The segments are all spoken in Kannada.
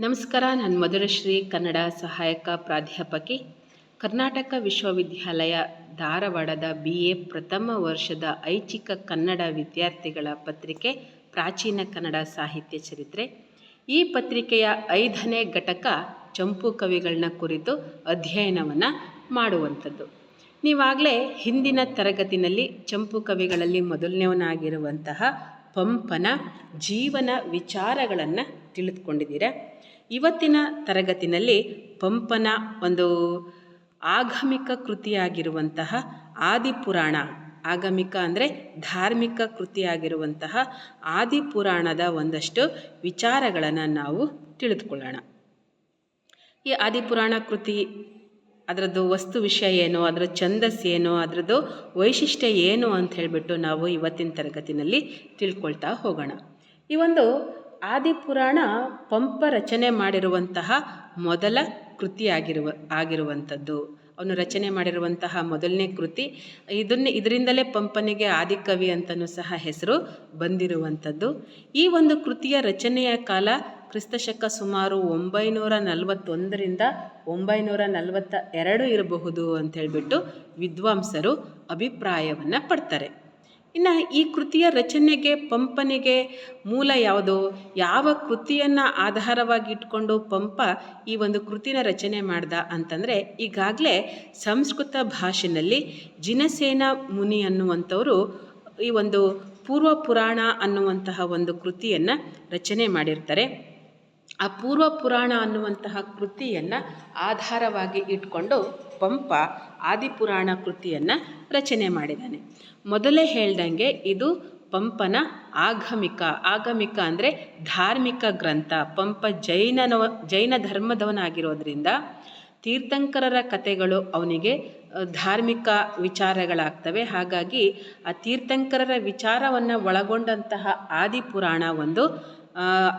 ನಮಸ್ಕಾರ, ನಾನು ಮಧುರಶ್ರೀ ಕನ್ನಡ ಸಹಾಯಕ ಪ್ರಾಧ್ಯಾಪಕಿ. ಕರ್ನಾಟಕ ವಿಶ್ವವಿದ್ಯಾಲಯ ಧಾರವಾಡದ ಬಿ ಎ ಪ್ರಥಮ ವರ್ಷದ ಐಚ್ಛಿಕ ಕನ್ನಡ ವಿದ್ಯಾರ್ಥಿಗಳ ಪತ್ರಿಕೆ, ಪ್ರಾಚೀನ ಕನ್ನಡ ಸಾಹಿತ್ಯ ಚರಿತ್ರೆ. ಈ ಪತ್ರಿಕೆಯ ಐದನೇ ಘಟಕ ಚಂಪು ಕವಿಗಳನ್ನ ಕುರಿತು ಅಧ್ಯಯನವನ್ನು ಮಾಡುವಂಥದ್ದು. ನೀವಾಗಲೇ ಹಿಂದಿನ ತರಗತಿನಲ್ಲಿ ಚಂಪು ಕವಿಗಳಲ್ಲಿ ಮೊದಲನೇವನಾಗಿರುವಂತಹ ಪಂಪನ ಜೀವನ ವಿಚಾರಗಳನ್ನು ತಿಳಿದುಕೊಂಡಿದ್ದೀರಾ. ಇವತ್ತಿನ ತರಗತಿನಲ್ಲಿ ಪಂಪನ ಒಂದು ಆಗಮಿಕ ಕೃತಿಯಾಗಿರುವಂತಹ ಆದಿಪುರಾಣ, ಆಗಮಿಕ ಅಂದರೆ ಧಾರ್ಮಿಕ ಕೃತಿಯಾಗಿರುವಂತಹ ಆದಿಪುರಾಣದ ಒಂದಷ್ಟು ವಿಚಾರಗಳನ್ನು ನಾವು ತಿಳಿದುಕೊಳ್ಳೋಣ. ಈ ಆದಿಪುರಾಣ ಕೃತಿ ಅದರದ್ದು ವಸ್ತು ವಿಷಯ ಏನು, ಅದರ ಛಂದಸ್ ಏನು, ಅದರದ್ದು ವೈಶಿಷ್ಟ್ಯ ಏನು ಅಂತ ಹೇಳಿಬಿಟ್ಟು ನಾವು ಇವತ್ತಿನ ತರಗತಿನಲ್ಲಿ ತಿಳ್ಕೊಳ್ತಾ ಹೋಗೋಣ. ಈ ಒಂದು ಆದಿಪುರಾಣ ಪಂಪ ರಚನೆ ಮಾಡಿರುವಂತಹ ಮೊದಲ ಕೃತಿಯಾಗಿರುವ, ಆಗಿರುವಂಥದ್ದು. ಅವನು ರಚನೆ ಮಾಡಿರುವಂತಹ ಮೊದಲನೇ ಕೃತಿ. ಇದನ್ನೇ, ಇದರಿಂದಲೇ ಪಂಪನಿಗೆ ಆದಿಕವಿ ಅಂತಲೂ ಸಹ ಹೆಸರು ಬಂದಿರುವಂಥದ್ದು. ಈ ಒಂದು ಕೃತಿಯ ರಚನೆಯ ಕಾಲ ಕ್ರಿಸ್ತಶಕ ಸುಮಾರು ಒಂಬೈನೂರ ನಲವತ್ತೊಂದರಿಂದ ಒಂಬೈನೂರ ನಲವತ್ತ ಎರಡು ಇರಬಹುದು ಅಂತ ಹೇಳಿಬಿಟ್ಟು ವಿದ್ವಾಂಸರು ಅಭಿಪ್ರಾಯವನ್ನು ಪಡ್ತಾರೆ. ಇನ್ನು ಈ ಕೃತಿಯ ರಚನೆಗೆ, ಪಂಪನಿಗೆ ಮೂಲ ಯಾವುದು? ಯಾವ ಕೃತಿಯನ್ನು ಆಧಾರವಾಗಿ ಇಟ್ಕೊಂಡು ಪಂಪ ಈ ಒಂದು ಕೃತಿನ ರಚನೆ ಮಾಡ್ದ ಅಂತಂದರೆ, ಈಗಾಗಲೇ ಸಂಸ್ಕೃತ ಭಾಷೆಯಲ್ಲಿ ಜಿನಸೇನ ಮುನಿ ಅನ್ನುವಂಥವರು ಈ ಒಂದು ಪೂರ್ವ ಪುರಾಣ ಅನ್ನುವಂತಹ ಒಂದು ಕೃತಿಯನ್ನು ರಚನೆ ಮಾಡಿರ್ತಾರೆ. ಆ ಪೂರ್ವ ಪುರಾಣ ಅನ್ನುವಂತಹ ಕೃತಿಯನ್ನು ಆಧಾರವಾಗಿ ಇಟ್ಕೊಂಡು ಪಂಪ ಆದಿಪುರಾಣ ಕೃತಿಯನ್ನು ರಚನೆ ಮಾಡಿದ್ದಾನೆ. ಮೊದಲೇ ಹೇಳ್ದಂಗೆ ಇದು ಪಂಪನ ಆಗಮಿಕ ಆಗಮಿಕ ಅಂದರೆ ಧಾರ್ಮಿಕ ಗ್ರಂಥ. ಪಂಪ ಜೈನನವ, ಜೈನ ಧರ್ಮದವನಾಗಿರೋದ್ರಿಂದ ತೀರ್ಥಂಕರರ ಕಥೆಗಳು ಅವನಿಗೆ ಧಾರ್ಮಿಕ ವಿಚಾರಗಳಾಗ್ತವೆ. ಹಾಗಾಗಿ ಆ ತೀರ್ಥಂಕರರ ವಿಚಾರವನ್ನು ಒಳಗೊಂಡಂತಹ ಆದಿಪುರಾಣ ಒಂದು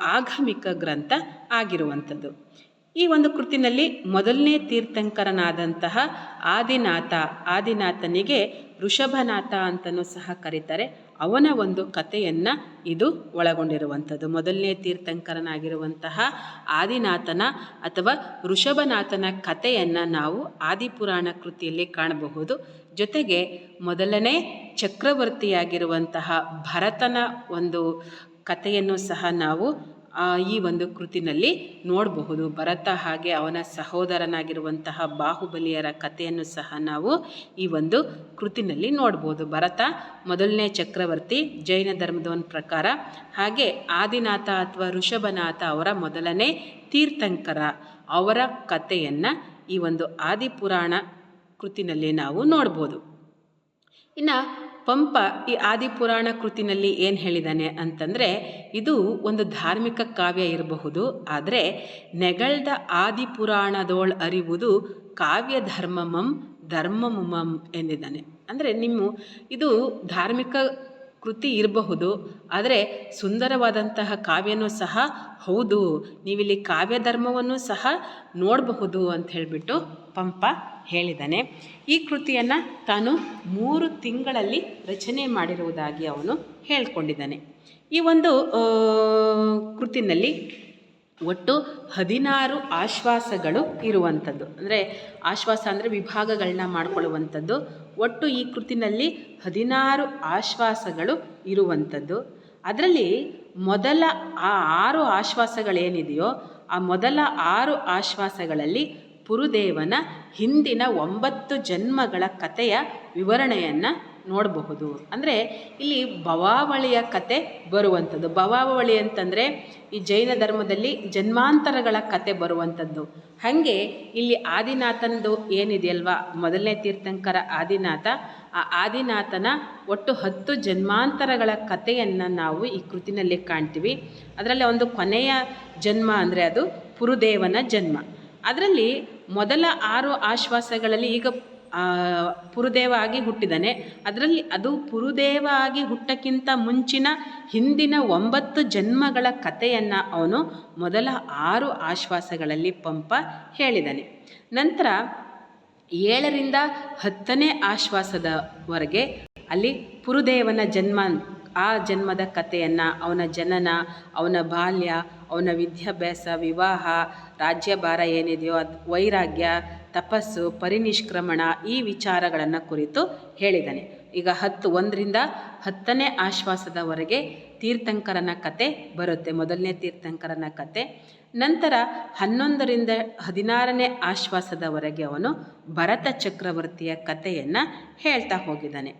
ಆಗಮಿಕ ಗ್ರಂಥ ಆಗಿರುವಂಥದ್ದು. ಈ ಒಂದು ಕೃತಿನಲ್ಲಿ ಮೊದಲನೇ ತೀರ್ಥಂಕರನಾದಂತಹ ಆದಿನಾಥ, ಆದಿನಾಥನಿಗೆ ಋಷಭನಾಥ ಅಂತಲೂ ಸಹ ಕರೀತಾರೆ. ಅವನ ಒಂದು ಕಥೆಯನ್ನು ಇದು ಒಳಗೊಂಡಿರುವಂಥದ್ದು. ಮೊದಲನೇ ತೀರ್ಥಂಕರನಾಗಿರುವಂತಹ ಆದಿನಾಥನ ಅಥವಾ ಋಷಭನಾಥನ ಕಥೆಯನ್ನು ನಾವು ಆದಿಪುರಾಣ ಕೃತಿಯಲ್ಲಿ ಕಾಣಬಹುದು. ಜೊತೆಗೆ ಮೊದಲನೇ ಚಕ್ರವರ್ತಿಯಾಗಿರುವಂತಹ ಭರತನ ಒಂದು ಕಥೆಯನ್ನು ಸಹ ನಾವು ಈ ಒಂದು ಕೃತಿನಲ್ಲಿ ನೋಡಬಹುದು. ಭರತ ಹಾಗೆ ಅವನ ಸಹೋದರನಾಗಿರುವಂತಹ ಬಾಹುಬಲಿಯರ ಕಥೆಯನ್ನು ಸಹ ನಾವು ಈ ಒಂದು ಕೃತಿನಲ್ಲಿ ನೋಡ್ಬೋದು ಭರತ ಮೊದಲನೇ ಚಕ್ರವರ್ತಿ, ಜೈನ ಧರ್ಮದವನ ಪ್ರಕಾರ. ಹಾಗೆ ಆದಿನಾಥ ಅಥವಾ ಋಷಭನಾಥ ಅವರ ಮೊದಲನೇ ತೀರ್ಥಂಕರ ಅವರ ಕಥೆಯನ್ನು ಈ ಒಂದು ಆದಿಪುರಾಣ ಕೃತಿನಲ್ಲಿ ನಾವು ನೋಡ್ಬೋದು. ಇನ್ನು ಪಂಪ ಈ ಆದಿಪುರಾಣ ಕೃತಿನಲ್ಲಿ ಏನು ಹೇಳಿದ್ದಾನೆ ಅಂತಂದರೆ, ಇದು ಒಂದು ಧಾರ್ಮಿಕ ಕಾವ್ಯ ಇರಬಹುದು, ಆದರೆ ನೆಗಳ್ದ ಆದಿಪುರಾಣದೋಳ್ ಅರಿವುದು ಕಾವ್ಯ ಧರ್ಮಮಂ ಧರ್ಮಮುಮಂ ಎಂದಿದ್ದಾನೆ. ಅಂದರೆ ನಿಮ್ಮ, ಇದು ಧಾರ್ಮಿಕ ಕೃತಿ ಇರಬಹುದು, ಆದರೆ ಸುಂದರವಾದಂತಹ ಕಾವ್ಯನೂ ಸಹ ಹೌದು. ನೀವಿಲ್ಲಿ ಕಾವ್ಯ ಧರ್ಮವನ್ನು ಸಹ ನೋಡಬಹುದು ಅಂತ ಹೇಳಿಬಿಟ್ಟು ಪಂಪ ಹೇಳಿದ್ದಾನೆ ಈ ಕೃತಿಯನ್ನು ತಾನು ಮೂರು ತಿಂಗಳಲ್ಲಿ ರಚನೆ ಮಾಡಿರುವುದಾಗಿ ಅವನು ಹೇಳಿಕೊಂಡಿದ್ದಾನೆ ಈ ಒಂದು ಕೃತಿನಲ್ಲಿ ಒಟ್ಟು ಹದಿನಾರು ಆಶ್ವಾಸಗಳು ಇರುವಂಥದ್ದು. ಅಂದರೆ ಆಶ್ವಾಸ ಅಂದರೆ ವಿಭಾಗಗಳನ್ನ ಮಾಡಿಕೊಳ್ಳುವಂಥದ್ದು. ಒಟ್ಟು ಈ ಕೃತಿನಲ್ಲಿ ಹದಿನಾರು ಆಶ್ವಾಸಗಳು ಇರುವಂಥದ್ದು. ಅದರಲ್ಲಿ ಮೊದಲ ಆ ಆರು ಆಶ್ವಾಸಗಳೇನಿದೆಯೋ, ಆ ಮೊದಲ ಆರು ಆಶ್ವಾಸಗಳಲ್ಲಿ ಪುರುದೇವನ ಹಿಂದಿನ ಒಂಬತ್ತು ಜನ್ಮಗಳ ಕಥೆಯ ವಿವರಣೆಯನ್ನು ನೋಡಬಹುದು. ಅಂದರೆ ಇಲ್ಲಿ ಭವಾವಳಿಯ ಕತೆ ಬರುವಂಥದ್ದು. ಭವಾವಳಿ ಅಂತಂದರೆ ಈ ಜೈನ ಧರ್ಮದಲ್ಲಿ ಜನ್ಮಾಂತರಗಳ ಕತೆ ಬರುವಂಥದ್ದು. ಹಾಗೆ ಇಲ್ಲಿ ಆದಿನಾಥನದು ಏನಿದೆಯಲ್ವಾ? ಮೊದಲನೇ ತೀರ್ಥಂಕರ ಆದಿನಾಥ. ಆ ಆದಿನಾಥನ ಒಟ್ಟು ಹತ್ತು ಜನ್ಮಾಂತರಗಳ ಕಥೆಯನ್ನು ನಾವು ಈ ಕೃತಿನಲ್ಲಿ ಕಾಣ್ತೀವಿ. ಅದರಲ್ಲಿ ಒಂದು ಕೊನೆಯ ಜನ್ಮ ಅಂದರೆ ಅದು ಪುರುದೇವನ ಜನ್ಮ. ಅದರಲ್ಲಿ ಮೊದಲ ಆರು ಆಶ್ವಾಸಗಳಲ್ಲಿ ಈಗ ಪುರುದೇವ ಆಗಿ ಹುಟ್ಟಿದ್ದಾನೆ ಅದರಲ್ಲಿ ಅದು ಪುರುದೇವ ಆಗಿ ಹುಟ್ಟಕ್ಕಿಂತ ಮುಂಚಿನ ಹಿಂದಿನ ಒಂಬತ್ತು ಜನ್ಮಗಳ ಕಥೆಯನ್ನು ಅವನು ಮೊದಲ ಆರು ಆಶ್ವಾಸಗಳಲ್ಲಿ ಪಂಪ ಹೇಳಿದ್ದಾನೆ ನಂತರ ಏಳರಿಂದ ಹತ್ತನೇ ಆಶ್ವಾಸದವರೆಗೆ ಅಲ್ಲಿ ಪುರುದೇವನ ಜನ್ಮ, ಆ ಜನ್ಮದ ಕಥೆಯನ್ನು, ಅವನ ಜನನ, ಅವನ ಬಾಲ್ಯ ಅವನ ವಿದ್ಯಾಭ್ಯಾಸ, ವಿವಾಹ ರಾಜ್ಯಭಾರ ಏನಿದೆಯೋ ಅದು ವೈರಾಗ್ಯ, ತಪಸ್ಸು, ಪರಿನಿಷ್ಕ್ರಮಣ ಈ ವಿಚಾರಗಳನ್ನು ಕುರಿತು ಹೇಳಿದ್ದಾನೆ ಈಗ ಹತ್ತು ಒಂದರಿಂದ ಹತ್ತನೇ ಆಶ್ವಾಸದವರೆಗೆ ತೀರ್ಥಂಕರನ ಕತೆ ಬರುತ್ತೆ, ಮೊದಲನೇ ತೀರ್ಥಂಕರನ ಕತೆ. ನಂತರ ಹನ್ನೊಂದರಿಂದ ಹದಿನಾರನೇ ಆಶ್ವಾಸದವರೆಗೆ ಅವನು ಭರತ ಚಕ್ರವರ್ತಿಯ ಕಥೆಯನ್ನು ಹೇಳ್ತಾ ಹೋಗಿದ್ದಾನೆ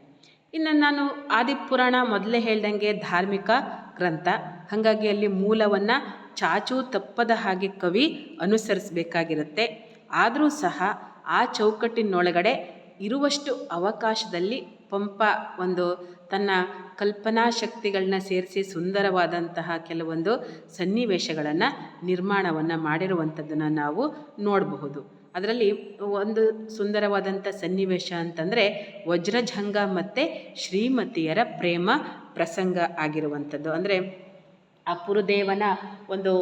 ಇನ್ನು ನಾನು ಆದಿಪುರಾಣ ಮೊದಲೇ ಹೇಳ್ದಂಗೆ ಧಾರ್ಮಿಕ ಗ್ರಂಥ, ಹಾಗಾಗಿ ಅಲ್ಲಿ ಮೂಲವನ್ನು ಚಾಚೂ ತಪ್ಪದ ಹಾಗೆ ಕವಿ ಅನುಸರಿಸಬೇಕಾಗಿರುತ್ತೆ. ಆದರೂ ಸಹ ಆ ಚೌಕಟ್ಟಿನೊಳಗಡೆ ಇರುವಷ್ಟು ಅವಕಾಶದಲ್ಲಿ ಪಂಪ ಒಂದು ತನ್ನ ಕಲ್ಪನಾ ಶಕ್ತಿಗಳನ್ನ ಸೇರಿಸಿ ಸುಂದರವಾದಂತಹ ಕೆಲವೊಂದು ಸನ್ನಿವೇಶಗಳನ್ನು ನಿರ್ಮಾಣವನ್ನು ಮಾಡಿರುವಂಥದ್ದನ್ನು ನಾವು ನೋಡಬಹುದು. ಅದರಲ್ಲಿ ಒಂದು ಸುಂದರವಾದಂಥ ಸನ್ನಿವೇಶ ಅಂತಂದರೆ ವಜ್ರಜಂಗ ಮತ್ತು ಶ್ರೀಮತಿಯರ ಪ್ರೇಮ ಪ್ರಸಂಗ ಆಗಿರುವಂಥದ್ದು. ಅಂದರೆ ಆ ಪುರುದೇವನ ಒಂದು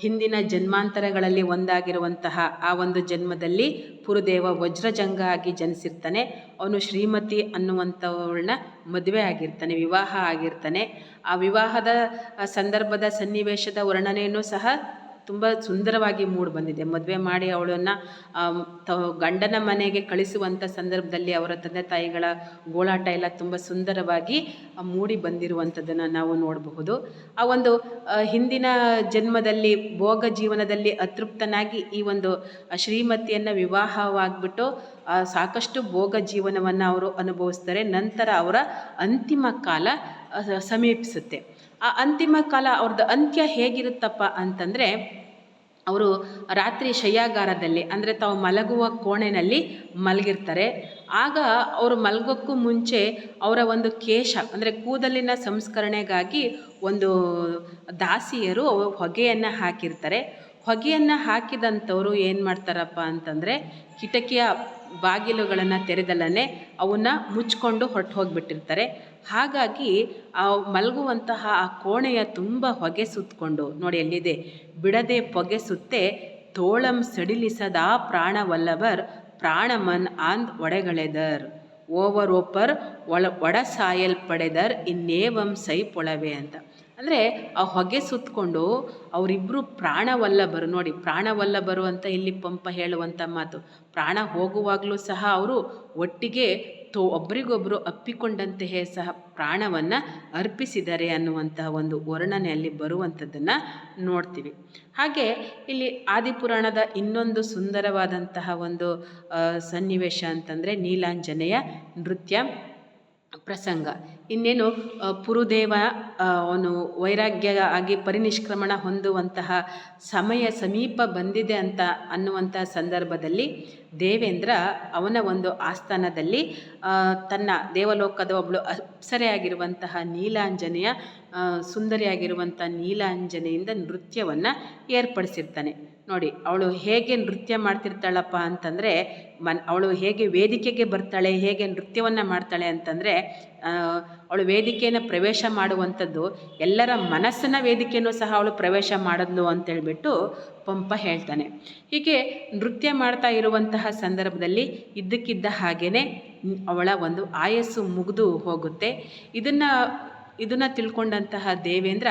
ಹಿಂದಿನ ಜನ್ಮಾಂತರಗಳಲ್ಲಿ ಒಂದಾಗಿರುವಂತಹ ಆ ಒಂದು ಜನ್ಮದಲ್ಲಿ ಪುರುದೇವ ವಜ್ರಜಂಗ ಆಗಿ ಜನಿಸಿರ್ತಾನೆ. ಅವನು ಶ್ರೀಮತಿ ಅನ್ನುವಂಥವಳನ್ನ ಮದುವೆ ಆಗಿರ್ತಾನೆ, ವಿವಾಹ ಆಗಿರ್ತಾನೆ. ಆ ವಿವಾಹದ ಸಂದರ್ಭದ ಸನ್ನಿವೇಶದ ವರ್ಣನೆಯನ್ನು ಸಹ ತುಂಬ ಸುಂದರವಾಗಿ ಮೂಡಿ ಬಂದಿದೆ. ಮದುವೆ ಮಾಡಿ ಅವಳನ್ನು ಗಂಡನ ಮನೆಗೆ ಕಳಿಸುವಂಥ ಸಂದರ್ಭದಲ್ಲಿ ಅವರ ತಂದೆ ತಾಯಿಗಳ ಗೋಳಾಟ ಎಲ್ಲ ತುಂಬ ಸುಂದರವಾಗಿ ಮೂಡಿ ಬಂದಿರುವಂಥದ್ದನ್ನು ನಾವು ನೋಡಬಹುದು. ಆ ಒಂದು ಹಿಂದಿನ ಜನ್ಮದಲ್ಲಿ, ಭೋಗ ಜೀವನದಲ್ಲಿ ಅತೃಪ್ತನಾಗಿ ಈ ಒಂದು ಶ್ರೀಮತಿಯನ್ನು ವಿವಾಹವಾಗಿಬಿಟ್ಟು ಸಾಕಷ್ಟು ಭೋಗ ಜೀವನವನ್ನು ಅವರು ಅನುಭವಿಸ್ತಾರೆ. ನಂತರ ಅವರ ಅಂತಿಮ ಕಾಲ ಸಮೀಪಿಸುತ್ತೆ. ಆ ಅಂತಿಮ ಕಾಲ ಅವ್ರದ್ದು ಅಂತ್ಯ ಹೇಗಿರುತ್ತಪ್ಪ ಅಂತಂದರೆ ಅವರು ರಾತ್ರಿ ಶಯ್ಯಾಗಾರದಲ್ಲಿ, ಅಂದರೆ ತಾವು ಮಲಗುವ ಕೋಣೆಯಲ್ಲಿ ಮಲಗಿರ್ತಾರೆ. ಆಗ ಅವರು ಮಲಗೋಕ್ಕೂ ಮುಂಚೆ ಅವರ ಒಂದು ಕೇಶ, ಅಂದರೆ ಕೂದಲಿನ ಸಂಸ್ಕರಣೆಗಾಗಿ ಒಂದು ದಾಸಿಯರು ಹೊಗೆಯನ್ನು ಹಾಕಿರ್ತಾರೆ. ಹೊಗೆಯನ್ನು ಹಾಕಿದಂಥವರು ಏನು ಮಾಡ್ತಾರಪ್ಪ ಅಂತಂದರೆ, ಕಿಟಕಿಯ ಬಾಗಿಲುಗಳನ್ನು ತೆರೆದಲ್ಲೇ ಅವನ್ನ ಮುಚ್ಕೊಂಡು ಹೊರಟು ಹೋಗಿಬಿಟ್ಟಿರ್ತಾರೆ ಹಾಗಾಗಿ ಆ ಮಲಗುವಂತಹ ಆ ಕೋಣೆಯ ತುಂಬ ಹೊಗೆ ಸುತ್ತಕೊಂಡು ನೋಡಿ ಎಲ್ಲಿದೆ? ಬಿಡದೆ ಪೊಗೆ ಸುತ್ತೆ ತೋಳಂ ಸಡಿಲಿಸದ ಪ್ರಾಣವಲ್ಲವರ್ ಪ್ರಾಣಮನ್ ಆಂದ್ ಒಡೆಗಳೆದರ್. ಓವರ್ ಓಪರ್ ಒಳ ಒಡ ಸಾಯಲ್ ಪಡೆದರ್ ಇನ್ನೇವಂ ಸೈ ಪೊಳವೆ ಅಂತ. ಅಂದರೆ ಆ ಹೊಗೆ ಸುತ್ತಕೊಂಡು ಅವರಿಬ್ಬರು ಪ್ರಾಣವಲ್ಲಭರು ನೋಡಿ ಪ್ರಾಣವಲ್ಲಭರು ಅಂತ ಇಲ್ಲಿ ಪಂಪ ಹೇಳುವಂಥ ಮಾತು. ಪ್ರಾಣ ಹೋಗುವಾಗಲೂ ಸಹ ಅವರು ಒಟ್ಟಿಗೆ ತೋ ಒಬ್ರಿಗೊಬ್ಬರು ಅಪ್ಪಿಕೊಂಡಂತೆಯೇ ಸಹ ಪ್ರಾಣವನ್ನು ಅರ್ಪಿಸಿದ್ದಾರೆ ಅನ್ನುವಂತಹ ಒಂದು ವರ್ಣನೆಯಲ್ಲಿ ಬರುವಂಥದ್ದನ್ನು ನೋಡ್ತೀವಿ. ಹಾಗೆ ಇಲ್ಲಿ ಆದಿಪುರಾಣದ ಇನ್ನೊಂದು ಸುಂದರವಾದಂತಹ ಒಂದು ಸನ್ನಿವೇಶ ಅಂತಂದರೆ ನೀಲಾಂಜನೆಯ ನೃತ್ಯ. ಪ್ರಸಂಗ. ಇನ್ನೇನು ಪುರುದೇವ ಅವನು ವೈರಾಗ್ಯ ಆಗಿ ಪರಿನಿಷ್ಕ್ರಮಣ ಹೊಂದುವಂತಹ ಸಮಯ ಸಮೀಪ ಬಂದಿದೆ ಅಂತ ಅನ್ನುವಂಥ ಸಂದರ್ಭದಲ್ಲಿ ದೇವೇಂದ್ರ ಅವನ ಒಂದು ಆಸ್ಥಾನದಲ್ಲಿ ತನ್ನ ದೇವಲೋಕದ ಒಬ್ಬಳು ಅಪ್ಸರೆಯಾಗಿರುವಂತಹ ನೀಲಾಂಜನೆಯ ಸುಂದರಿಯಾಗಿರುವಂಥ ನೀಲಾಂಜನೆಯಿಂದ ನೃತ್ಯವನ್ನು ಏರ್ಪಡಿಸಿರ್ತಾನೆ. ನೋಡಿ, ಅವಳು ಹೇಗೆ ನೃತ್ಯ ಮಾಡ್ತಿರ್ತಾಳಪ್ಪ ಅಂತಂದರೆ, ಮನ್, ಅವಳು ಹೇಗೆ ವೇದಿಕೆಗೆ ಬರ್ತಾಳೆ, ಹೇಗೆ ನೃತ್ಯವನ್ನು ಮಾಡ್ತಾಳೆ ಅಂತಂದರೆ ಅವಳು ವೇದಿಕೆಯನ್ನು ಪ್ರವೇಶ ಮಾಡುವಂಥದ್ದು, ಎಲ್ಲರ ಮನಸ್ಸಿನ ವೇದಿಕೆಯೂ ಸಹ ಅವಳು ಪ್ರವೇಶ ಮಾಡಿದ್ಲು ಅಂತೇಳ್ಬಿಟ್ಟು ಪಂಪ ಹೇಳ್ತಾನೆ. ಹೀಗೆ ನೃತ್ಯ ಮಾಡ್ತಾ ಇರುವಂತಹ ಸಂದರ್ಭದಲ್ಲಿ ಇದ್ದಕ್ಕಿದ್ದ ಹಾಗೆಯೇ ಅವಳ ಒಂದು ಆಯಸ್ಸು ಮುಗಿದು ಹೋಗುತ್ತೆ. ಇದನ್ನು ಇದನ್ನು ತಿಳ್ಕೊಂಡಂತಹ ದೇವೇಂದ್ರ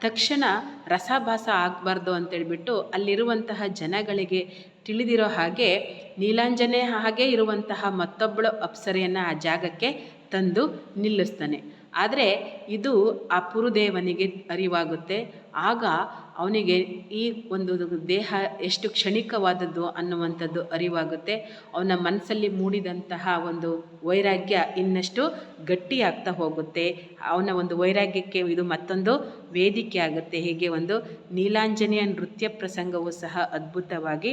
ತಕ್ಷಣ ರಸಭಾಸ ಆಗಬಾರ್ದು ಅಂತೇಳ್ಬಿಟ್ಟು ಅಲ್ಲಿರುವಂತಹ ಜನಗಳಿಗೆ ತಿಳಿದಿರೋ ಹಾಗೆ ನೀಲಾಂಜನೆ ಹಾಗೆ ಇರುವಂತಹ ಮತ್ತೊಬ್ಬಳು ಅಪ್ಸರೆಯನ್ನು ಆ ಜಾಗಕ್ಕೆ ತಂದು ನಿಲ್ಲಿಸ್ತಾನೆ. ಆದರೆ ಇದು ಆ ಪುರುದೇವನಿಗೆ ಅರಿವಾಗುತ್ತೆ. ಆಗ ಅವನಿಗೆ ಈ ಒಂದು ದೇಹ ಎಷ್ಟು ಕ್ಷಣಿಕವಾದದ್ದು ಅನ್ನುವಂಥದ್ದು ಅರಿವಾಗುತ್ತೆ. ಅವನ ಮನಸ್ಸಲ್ಲಿ ಮೂಡಿದಂತಹ ಒಂದು ವೈರಾಗ್ಯ ಇನ್ನಷ್ಟು ಗಟ್ಟಿಯಾಗ್ತಾ ಹೋಗುತ್ತೆ. ಅವನ ಒಂದು ವೈರಾಗ್ಯಕ್ಕೆ ಇದು ಮತ್ತೊಂದು ವೇದಿಕೆ ಆಗುತ್ತೆ. ಹೀಗೆ ಒಂದು ನೀಲಾಂಜನೆಯ ನೃತ್ಯ ಪ್ರಸಂಗವೂ ಸಹ ಅದ್ಭುತವಾಗಿ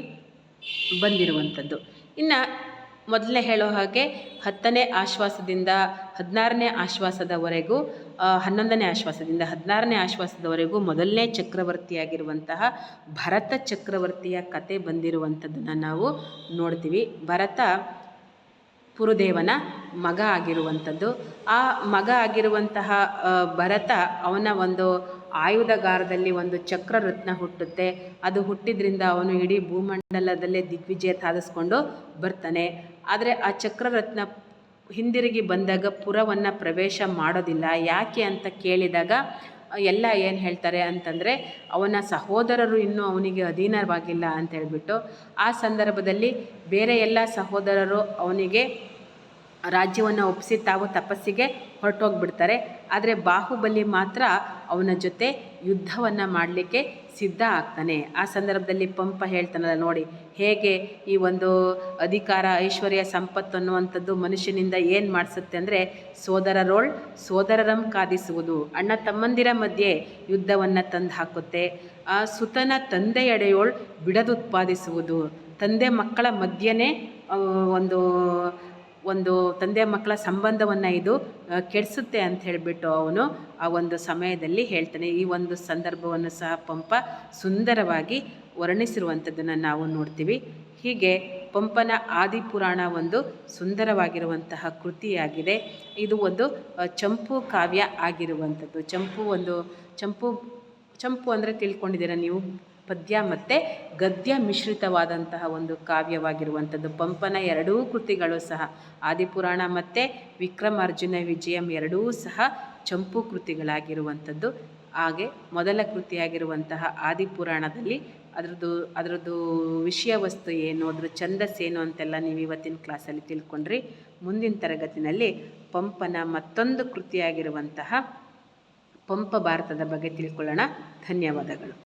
ಬಂದಿರುವಂಥದ್ದು. ಇನ್ನು ಮೊದಲೇ ಹೇಳೋ ಹಾಗೆ ಹತ್ತನೇ ಆಶ್ವಾಸದಿಂದ ಹದಿನಾರನೇ ಆಶ್ವಾಸದವರೆಗೂ ಹನ್ನೊಂದನೇ ಆಶ್ವಾಸದಿಂದ ಹದಿನಾರನೇ ಆಶ್ವಾಸದವರೆಗೂ ಮೊದಲನೇ ಚಕ್ರವರ್ತಿಯಾಗಿರುವಂತಹ ಭರತ ಚಕ್ರವರ್ತಿಯ ಕತೆ ಬಂದಿರುವಂಥದ್ದನ್ನು ನಾವು ನೋಡ್ತೀವಿ. ಭರತ ಪುರುದೇವನ ಮಗ ಆಗಿರುವಂಥದ್ದು. ಆ ಮಗ ಆಗಿರುವಂತಹ ಭರತ ಅವನ ಒಂದು ಆಯುಧಗಾರದಲ್ಲಿ ಒಂದು ಚಕ್ರರತ್ನ ಹುಟ್ಟುತ್ತೆ. ಅದು ಹುಟ್ಟಿದ್ರಿಂದ ಅವನು ಇಡೀ ಭೂಮಂಡಲದಲ್ಲೇ ದಿಗ್ವಿಜಯ ಸಾಧಿಸ್ಕೊಂಡು ಬರ್ತಾನೆ. ಆದರೆ ಆ ಚಕ್ರರತ್ನ ಹಿಂದಿರುಗಿ ಬಂದಾಗ ಪುರವನ್ನು ಪ್ರವೇಶ ಮಾಡೋದಿಲ್ಲ. ಯಾಕೆ ಅಂತ ಕೇಳಿದಾಗ, ಎಲ್ಲ ಏನು ಹೇಳ್ತಾರೆ ಅಂತಂದರೆ, ಅವನ ಸಹೋದರರು ಇನ್ನೂ ಅವನಿಗೆ ಅಧೀನವಾಗಿಲ್ಲ ಅಂತ ಹೇಳಿಬಿಟ್ಟು, ಆ ಸಂದರ್ಭದಲ್ಲಿ ಬೇರೆ ಎಲ್ಲ ಸಹೋದರರು ಅವನಿಗೆ ರಾಜ್ಯವನ್ನು ಒಪ್ಪಿಸಿ ತಾವು ತಪಸ್ಸಿಗೆ ಹೊರಟೋಗ್ಬಿಡ್ತಾರೆ. ಆದರೆ ಬಾಹುಬಲಿ ಮಾತ್ರ ಅವನ ಜೊತೆ ಯುದ್ಧವನ್ನು ಮಾಡಲಿಕ್ಕೆ ಸಿದ್ಧ ಆಗ್ತಾನೆ. ಆ ಸಂದರ್ಭದಲ್ಲಿ ಪಂಪ ಹೇಳ್ತಾನಲ್ಲ, ನೋಡಿ, ಹೇಗೆ ಈ ಒಂದು ಅಧಿಕಾರ, ಐಶ್ವರ್ಯ, ಸಂಪತ್ತು ಅನ್ನುವಂಥದ್ದು ಮನುಷ್ಯನಿಂದ ಏನು ಮಾಡಿಸುತ್ತೆ ಅಂದರೆ ಸೋದರರೋಳ್ ಸೋದರರಂ ಕಾದಿಸುವುದು. ಅಣ್ಣ ತಮ್ಮಂದಿರ ಮಧ್ಯೆ ಯುದ್ಧವನ್ನು ತಂದು ಹಾಕುತ್ತೆ. ಆ ಸುತನ ತಂದೆಯಡೆಯೋಳ್ ಬಿಡದುತ್ಪಾದಿಸುವುದು. ತಂದೆ ಮಕ್ಕಳ ಮಧ್ಯೆನೇ ಒಂದು ಒಂದು ತಂದೆ ಮಕ್ಕಳ ಸಂಬಂಧವನ್ನು ಇದು ಕೆಡಿಸುತ್ತೆ ಅಂತ ಹೇಳಿಬಿಟ್ಟು ಅವನು ಆ ಒಂದು ಸಮಯದಲ್ಲಿ ಹೇಳ್ತಾನೆ. ಈ ಒಂದು ಸಂದರ್ಭವನ್ನು ಸಹ ಪಂಪ ಸುಂದರವಾಗಿ ವರ್ಣಿಸಿರುವಂಥದ್ದನ್ನು ನಾವು ನೋಡ್ತೀವಿ. ಹೀಗೆ ಪಂಪನ ಆದಿಪುರಾಣ ಒಂದು ಸುಂದರವಾಗಿರುವಂತಹ ಕೃತಿಯಾಗಿದೆ. ಇದು ಒಂದು ಚಂಪು ಕಾವ್ಯ ಆಗಿರುವಂಥದ್ದು. ಚಂಪು ಒಂದು, ಚಂಪು ಚಂಪು ಅಂದರೆ ತಿಳ್ಕೊಂಡಿದ್ದೀರಾ ನೀವು? ಪದ್ಯ ಮತ್ತು ಗದ್ಯ ಮಿಶ್ರಿತವಾದಂತಹ ಒಂದು ಕಾವ್ಯವಾಗಿರುವಂಥದ್ದು. ಪಂಪನ ಎರಡೂ ಕೃತಿಗಳು ಸಹ, ಆದಿಪುರಾಣ ಮತ್ತು ವಿಕ್ರಮಾರ್ಜುನ ವಿಜಯಂ ಎರಡೂ ಸಹ ಚಂಪು ಕೃತಿಗಳಾಗಿರುವಂಥದ್ದು. ಹಾಗೆ ಮೊದಲ ಕೃತಿಯಾಗಿರುವಂತಹ ಆದಿಪುರಾಣದಲ್ಲಿ ಅದರದ್ದು ಅದರದ್ದು ವಿಷಯ ವಸ್ತು ಏನು, ಅದ್ರ ಛಂದಸ್ ಏನು ಅಂತೆಲ್ಲ ನೀವು ಇವತ್ತಿನ ಕ್ಲಾಸಲ್ಲಿ ತಿಳ್ಕೊಂಡ್ರಿ. ಮುಂದಿನ ತರಗತಿನಲ್ಲಿ ಪಂಪನ ಮತ್ತೊಂದು ಕೃತಿಯಾಗಿರುವಂತಹ ಪಂಪ ಭಾರತದ ಬಗ್ಗೆ ತಿಳ್ಕೊಳ್ಳೋಣ. ಧನ್ಯವಾದಗಳು.